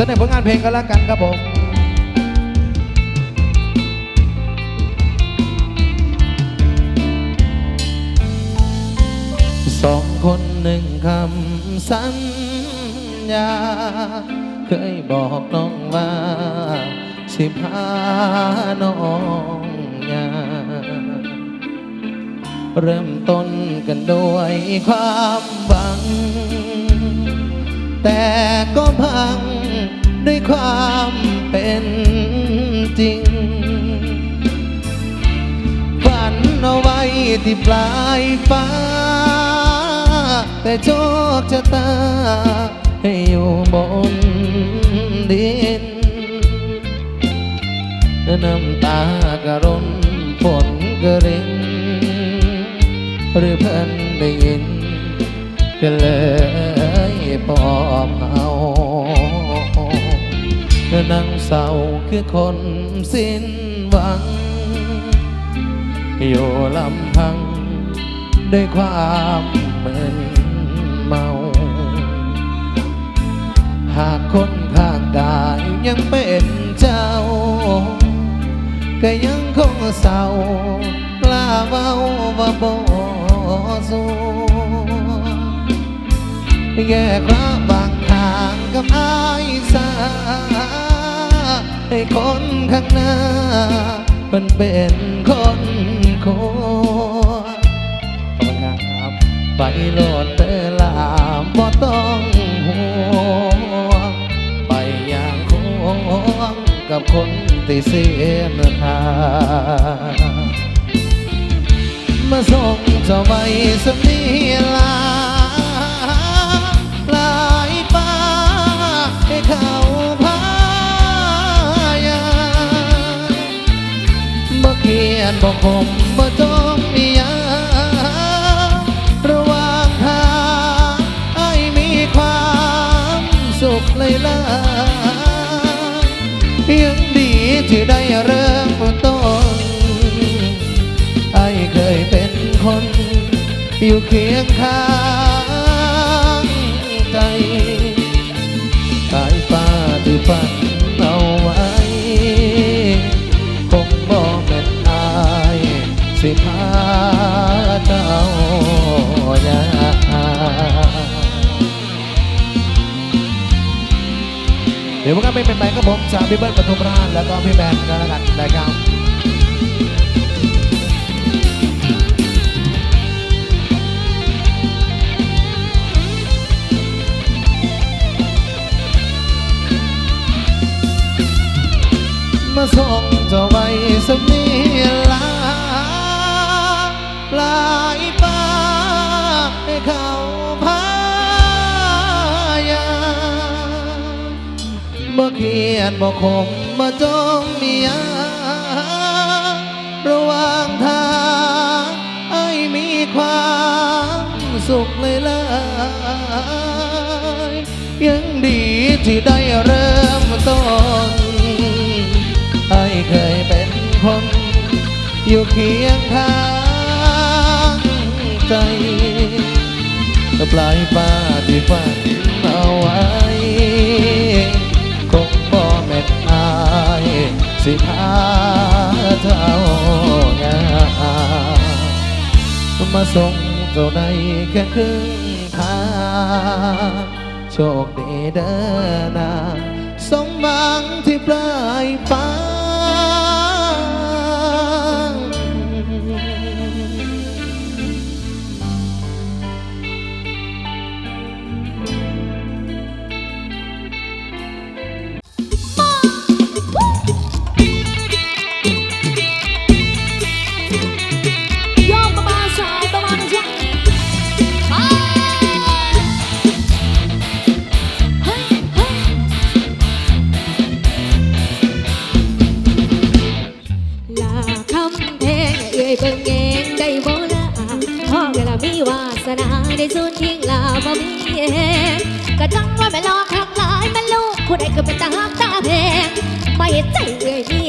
เสนอผลงานเพลงกันแล้วกันครับผมสองคนหนึ่งคำสัญญา เคยบอกน้องว่า สิพาน้องยาเริ่มต้นกันด้วยความหวัง แต่ก็พัง ด้วยความเป็นจริง ฝันเอาไว้ที่ปลายฟ้า แต่โชคชะตา ให้อยู่บนดินน้ำตากระร่นฝนกระรินหรือเพิ่นได้ยินก็เลยปอบเอา นั่งเศร้าคือคนสิ้นหวัง อยู่ลำพัง ด้วยความมึนเมา หากคนข้างกายยังเป็นเจ้า ก็ยังคงเศร้าลาเว้าว่าบ่สู้แย่กระบางทางกับอายสา ให้คนข้างหน้า มันเป็นคนโคตรขอบคุณครับ ไปโลดเตอลามบ่ต้องห่วงไปอย่างควงกับคนที่เสียเนื้อทางมาส่งเจ้าไปสมีลาลายป้าให้เขา เขียนบ่คมบ่จมมียาระหว่างทางไอ้มีความสุขเลยล่ะยังดีที่ได้เริ่มต้นไอ้เคยเป็นคน อยู่เคียงข้าง ดี๋ยวพวกกันไปเป็นไปกับผมจากพี่เบิร์ดปทุมราชแล้วก็พี่แบนกันแล้วกันนะครับมาส่งเจ้าไว้สมีลา เขียนบ่คมบ่จมมียาระหว่างทางไอ้มีความสุขเลยล่ะยังดีที่ได้เริ่มต้นไอ้เคยเป็นคน อยู่เคียงข้างใจปลายฟ้าที่ฝันเอาไว้ สิพาเจ้างามมาส่งเจ้าใดแค่ครึ่งทางโชคดีเด้อนาสมหวังที่ปลายฟ้า ได้สูญทิ้งลาบ่มีแหงกะจังว่าแม่ลอกข้างหลายมันลูกผู้ใดก็เป็นตาหักตาแพงไม่ใจเอ่ย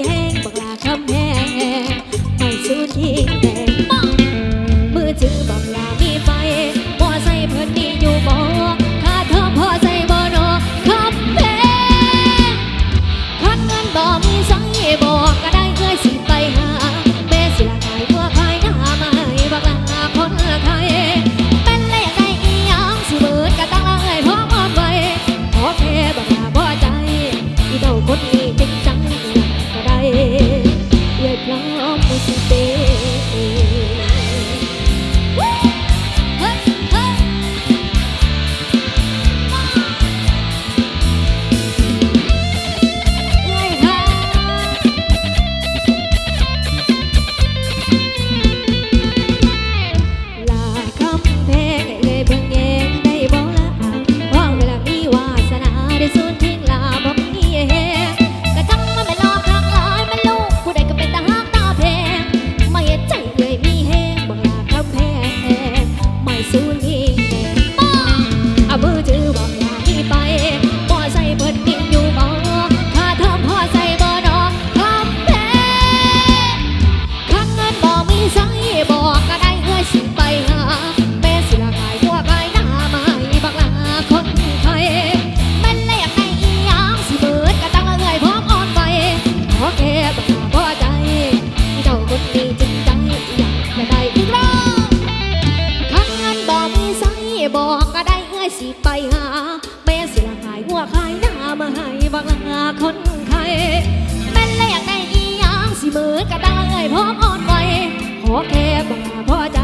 อแค่บ่พอใจ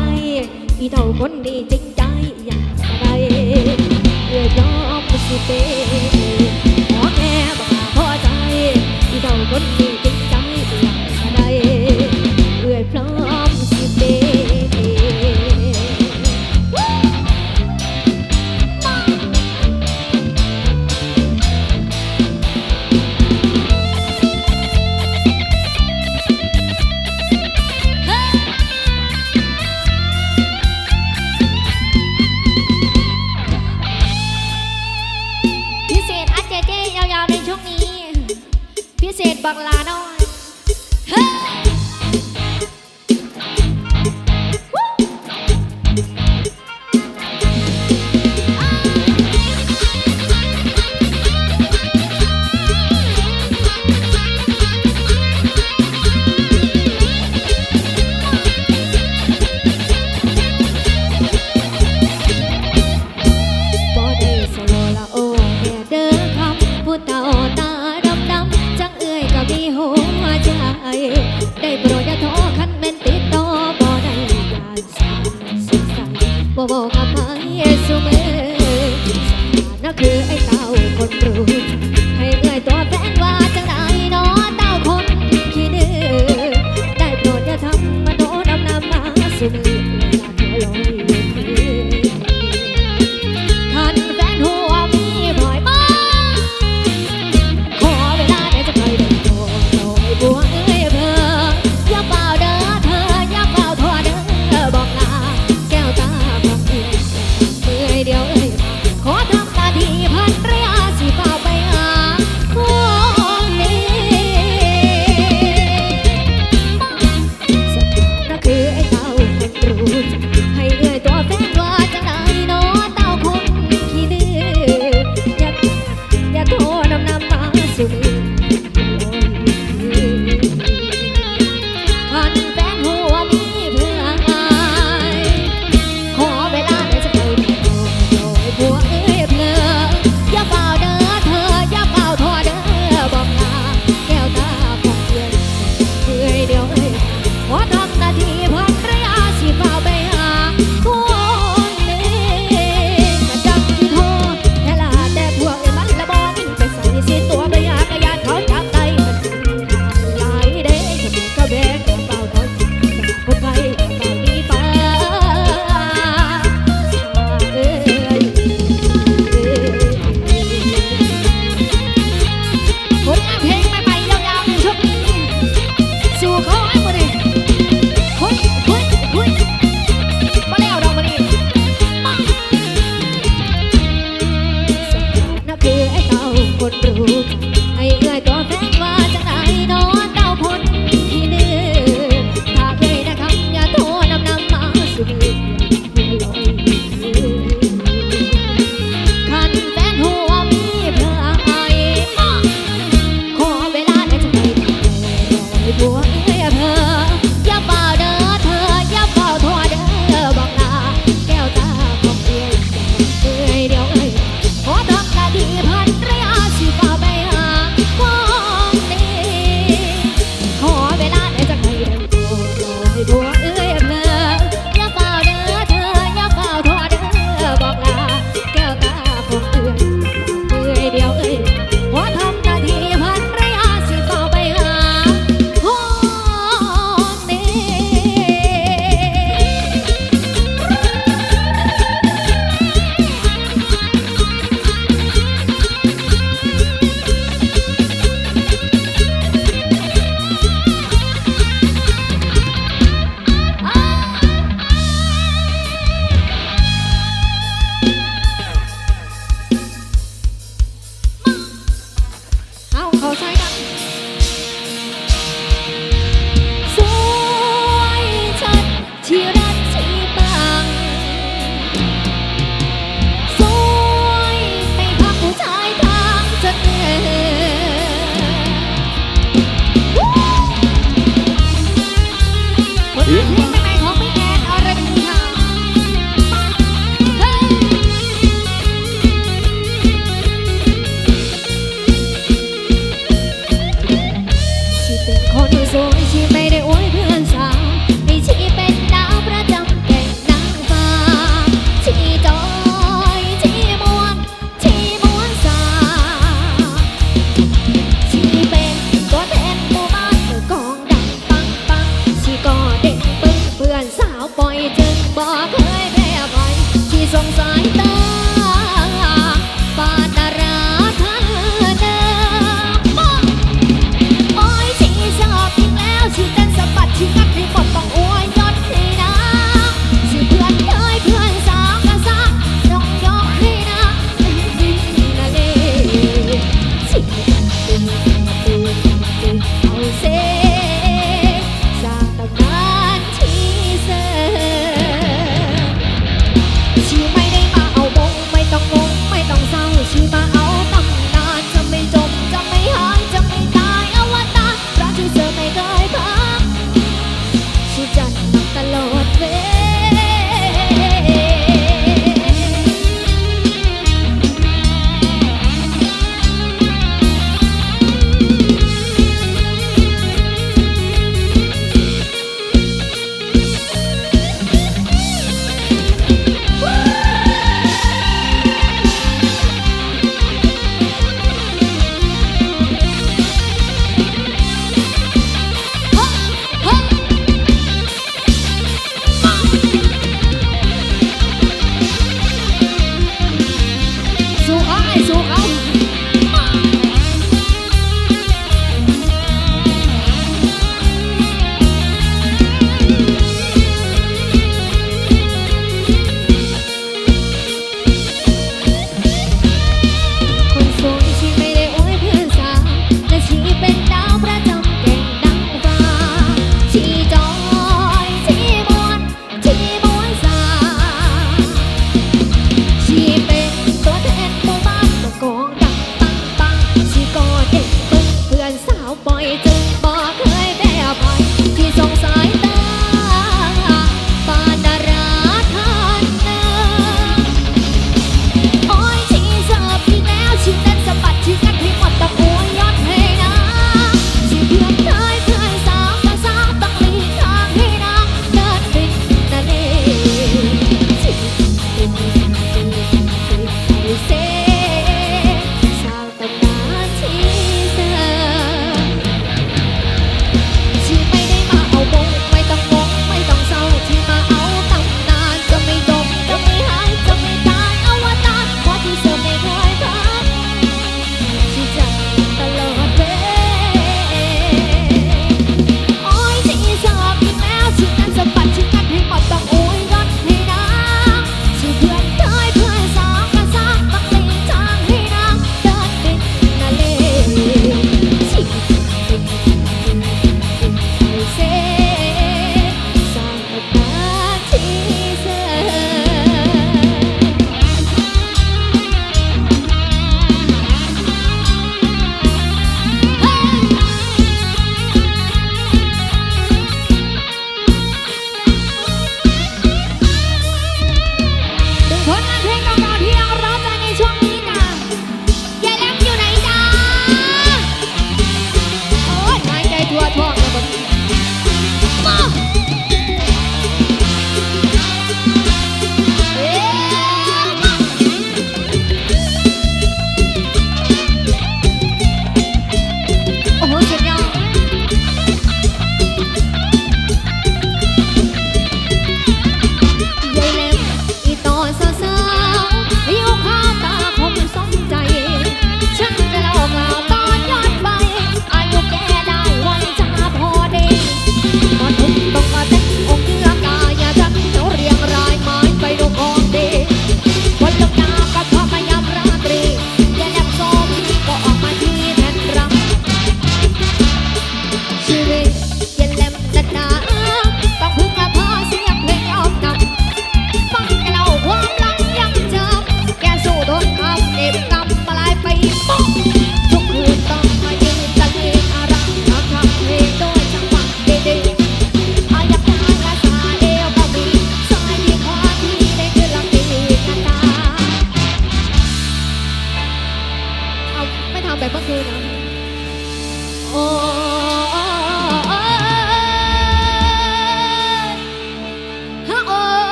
อีเท่าคนดีจริงใจอยากอะไรเรียกน้องสิเป็ 不拉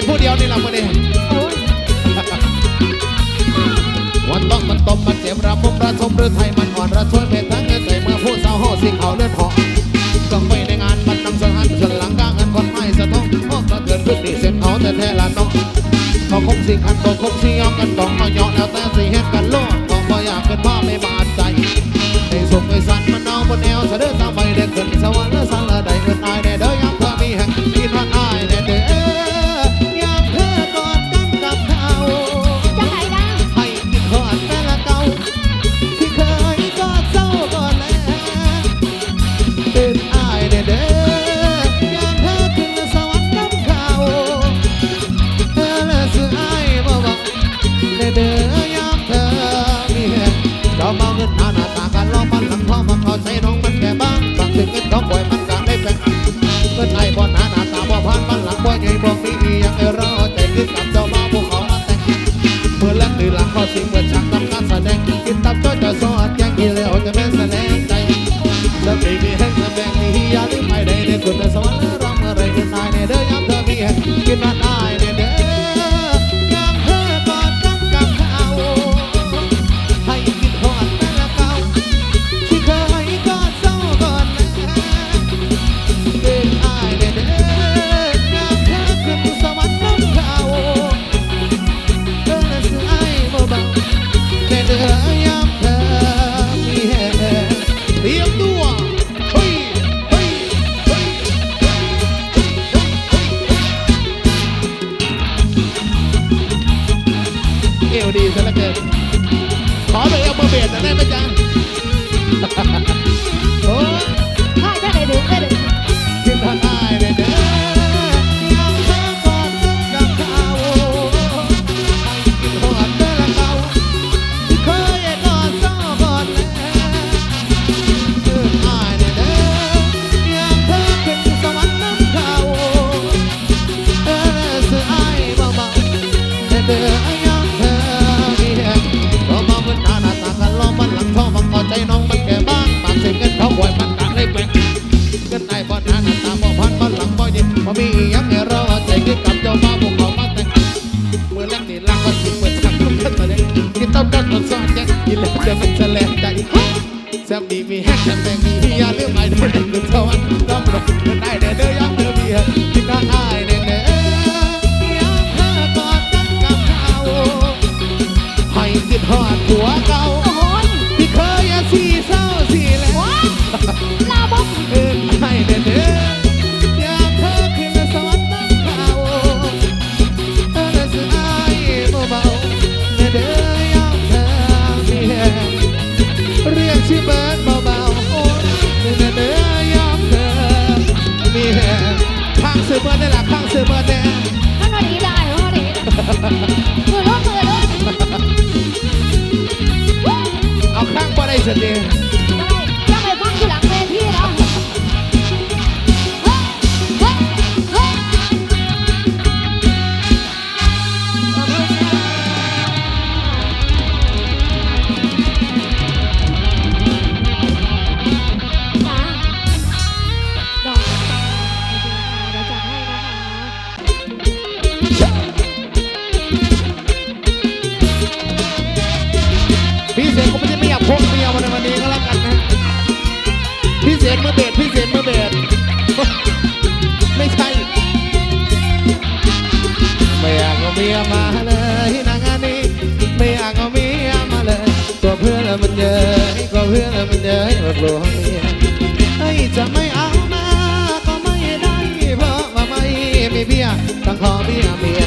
ษผู้เดียวนี่ละมือนี่วันต้องมันตมมันเจ็บระพมระสมหรือไทยมันอ่อนระช่วยเปทั้งเงินใส่เมื่อผู้สาวโหสิเขาเลือดพอต้งไปในงานมันนำสังหานส่วนหลังกลางเงินคนไม่สะท้องห้องกระเทือนขึ้นดีเส้นเอาแต่แท้ละน้องเขาคงสิขันตัวคงสิยอมกันต้องมาเยาะแล้วแต่สิเฮ็ดกันโลดบอกบ่อยากเกินพ่อไม่บาดใจในสุกไอ้สันมันเอาบนแนวเสด็จตามไปเด้ขึ้นสวรรค์ ขอไปเอาเบอเบสหน่อยได้ไหมจ๊ะ ดีมีแฮกจะแบ่งมีอย่าลืมไอ้เด้อเดินสวรรค์ต้องหลบกันได้เด้ เบิร์ดเบาๆโอ้ยเนื้อเนื้อยอมเธอมีแหงข้างซื้อเบิร์ดได้ละข้างซื้อเบิร์ดแน่ท่านวันนี้ได้านวันนี้มือรุ่นมือรุ่นเอาข้างบ่ได้สติจ พี่เศษมือเบสไม่ใช่ไม่อยากเอาเมียมาเลยนะงานนี้ไม่อยากเอาเมียมาเลยกลัวเพื่อนมันเยอะกลัวเพื่อนมันเยอะมาปลวงเมียเฮ้ยจะไม่เอามาก็ไม่ได้เพราะว่าไม่มีเมียต้องขอเมียเมีย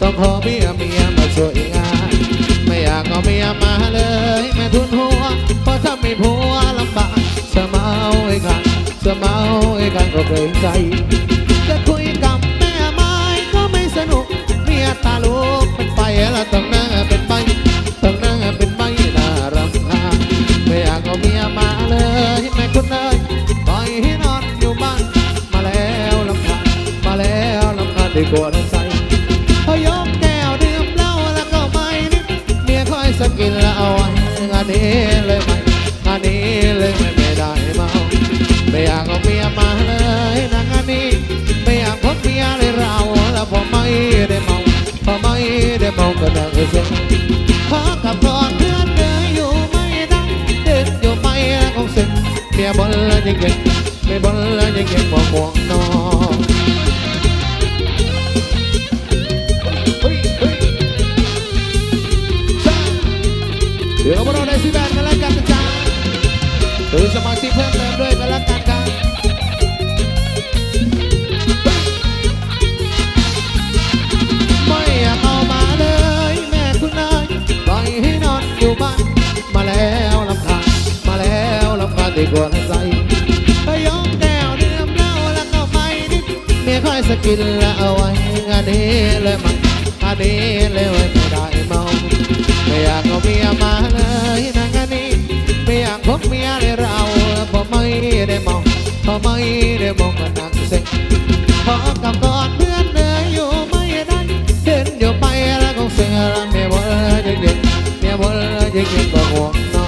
ต้องขอเมียเมียมาช่วยงานไม่อยากเอาเมียมาเลยแม่ทุนหัวเพราะถ้ามีผัวลำบากจะเมาไอ้กัน จะเมาไอ้กันก็เกรงใจจะคุยกับแม่ไม้ก็ไม่สนุกเมียตาลูกเป็นไปแล้วต้องหน้าเป็นใบต้องหน้าเป็นใบน่ารำคาญไม่อยากเอาเมียมาเลยแม่คุณเอ้ยปล่อยให้นอนอยู่บ้าน มาแล้วลำคาญมาแล้วลำคาญดีกว่าในใจพอยกแก้วดื่มเหล้าแล้วก็ไม่นิดเมียคอยสกินแล้วเอาไว้งานนี้เลยไม่งานนี้เลยไม่ไม่ได้เมา ไม่อยากเอาเมียมาเลยนะงานนี้ไม่อยากพบเมียเลยเราแล้วพอไม่ได้เมาพอไม่ได้เมาก็นั่งเซ็งขอขับก่อเพื่อนเดินอยู่ไม่ได้เดินอยู่ไปแล้วคงเซ็งเมียบนแล้วยังเก่งไม่บนแล้วยังเก่งบอกห่วงนอนเดี๋ยวเราได้สิแบนกันแล้วกันนะจ๊ะหรือสมาชิกเพิ่มเติมด้วยกันและกัน กินล้วเอาไว้งานนี้เลยมันงานนี้เลยไว้ไม่ได้เมาไม่อยากเอาเมียมาเลยนะงานนี้ไม่อยากพบเมียในเราเพราะไม่ได้มองเพราะไม่ได้มองก็หนักเซ็งพอกับกอดเพื่อนเดินอยู่ไม่ได้เดินอยู่ไปแล้วคงเสียเมียบ่เลยจริงๆเมียบ่เลยจริงๆก็ห่วง